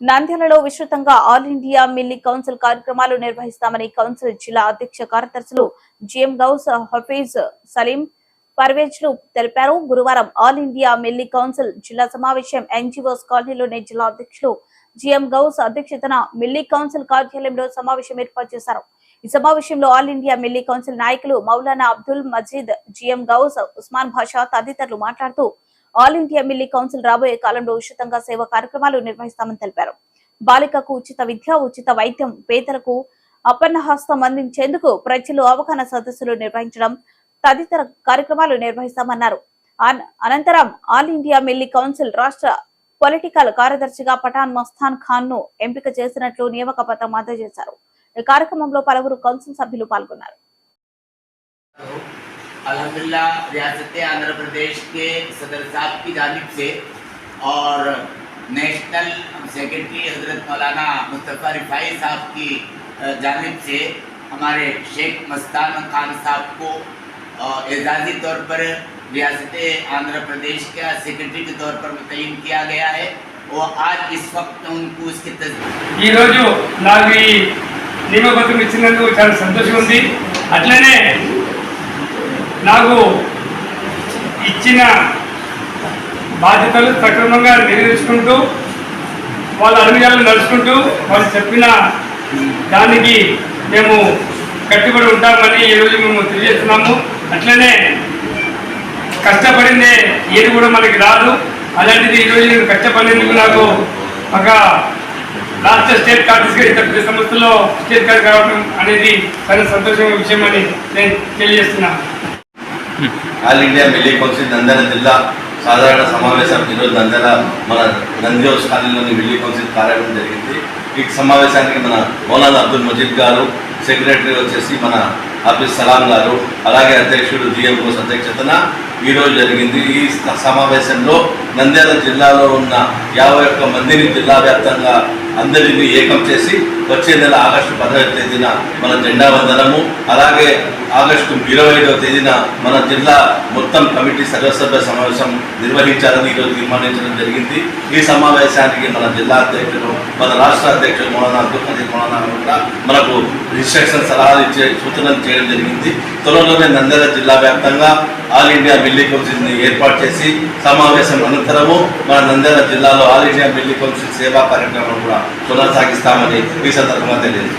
నంద్యాలలో విస్తృతంగా all India Milli council కార్యక్రమాలు నిర్వహిస్తామని కౌన్సిల్ జిల్లా అధ్యక్ష కార్యదర్శులు జిఎం గౌస్ హఫీజ్ సలీం పర్వేజ్లు తెలిపారు. గురువారం ఆల్ ఇండియా మిల్లి కౌన్సిల్ జిల్లా సమావేశం ఎన్జిఓస్ కాలనీలోని జిల్లా అధ్యక్షులు జిఎం గౌస్ అధ్యక్షతన మిల్లీ కౌన్సిల్ కార్యాలయంలో సమావేశం ఏర్పాటు చేశారు. ఈ సమావేశంలో ఆల్ ఇండియా మిల్లీ కౌన్సిల్ నాయకులు మౌలానా అబ్దుల్ మజీద్ జిఎం గౌస్ ఉస్మాన్ భాషా తదితరులు మాట్లాడుతూ ఆల్ ఇండియా మిల్లీ కౌన్సిల్ రాబోయే కాలంలో ఉచితంగా సేవా కార్యక్రమాలు నిర్వహిస్తామని తెలిపారు. బాలికకు ఉచిత విద్య ఉచిత వైద్యం పేదలకు అపన్నహస్తం అందించేందుకు ప్రజలు అవగాహన సదస్సులు నిర్వహించడం తదితర కార్యక్రమాలు నిర్వహిస్తామన్నారు. అన్- అనంతరం ఆల్ ఇండియా మిల్లీ కౌన్సిల్ రాష్ట్ర పొలిటికల్ కార్యదర్శిగా పఠాన్ మస్తాన్ ఖాన్ను ఎంపిక చేసినట్లు నియామక పత్రం అందజేశారు. ఈ కార్యక్రమంలో పలువురు కౌన్సిల్ సభ్యులు పాల్గొన్నారు. अलहमदिल्ला, रियासत आंध्र प्रदेश के सदर साहब की जानब से और नेशनल सेक्रेटरी हज़रत मौलाना मुस्तफ़ा रिफाई साहब की जानब से हमारे शेख मस्तान खान साहब को एजाजी तौर पर रियासत आंध्र प्रदेश का सेक्रेटरी के तौर पर मुतन किया गया है। और आज इस वक्त उनको इसकी तस्वीर संतोष నాకు ఇచ్చిన బాధ్యతలు సక్రమంగా నిర్వహించుకుంటూ వాళ్ళ అడుగుజాలను నడుచుకుంటూ వాళ్ళు చెప్పిన దానికి మేము కట్టుబడి ఉంటామని ఈరోజు మేము తెలియజేస్తున్నాము. అట్లనే కష్టపడిందే ఏది కూడా మనకి రాదు. అలాంటిది ఈరోజు నేను కష్టపడినందుకు నాకు ఒక రాష్ట్ర స్టేట్ కార్డు సంస్థలో స్టేట్ కార్డు కావడం అనేది చాలా సంతోషమైన విషయం అని నేను తెలియజేస్తున్నాను. ఆల్ ఇండియా మిల్లీ కౌన్సిల్ నందన జిల్లా సాధారణ సమావేశం. ఈరోజు నందన మన నంద్యోస్ స్థానంలోని మిల్లీ కౌన్సిల్ కార్యక్రమం జరిగింది. ఈ సమావేశానికి మన మౌలానా అబ్దుల్ మజీద్ గారు సెక్రటరీ వచ్చేసి మన ఆఫీస్ సలాం గారు అలాగే అధ్యక్షుడు జిఎం ఘోష్ అధ్యక్షతన ఈరోజు జరిగింది. ఈ సమావేశంలో నంద్యాల జిల్లాలో ఉన్న యాభై ఒక్క మందిని జిల్లా వ్యాప్తంగా అందరినీ ఏకం చేసి వచ్చే నెల ఆగస్టు పదహైదు తేదీన మన జెండా వందనము. అలాగే ఆగస్టు ఇరవై ఐదవ తేదీన మన జిల్లా మొత్తం కమిటీ సర్వసభ్య సమావేశం నిర్వహించాలని ఈరోజు తీర్మానించడం జరిగింది. ఈ సమావేశానికి మన జిల్లా అధ్యక్షులు మన రాష్ట్ర అధ్యక్షులు మౌలానా అబ్దుల్ ఖదీర్ మౌలానా కూడా మనకు ఇన్స్ట్రక్షన్ సలహాలు ఇచ్చే సూచనలు చేయడం జరిగింది. త్వరలోనే నంద్యాల జిల్లా వ్యాప్తంగా ఆల్ ఇండియా మిల్లీ కౌన్సిల్ని ఏర్పాటు చేసి సమావేశం నిరంతరము మన నంద్యాల జిల్లాలో ఆల్ ఇండియా బిల్డింగ్ కౌన్సిల్ సేవా కార్యక్రమం కూడా కొనసాగిస్తామని ఈ సందర్భంగా తెలియదు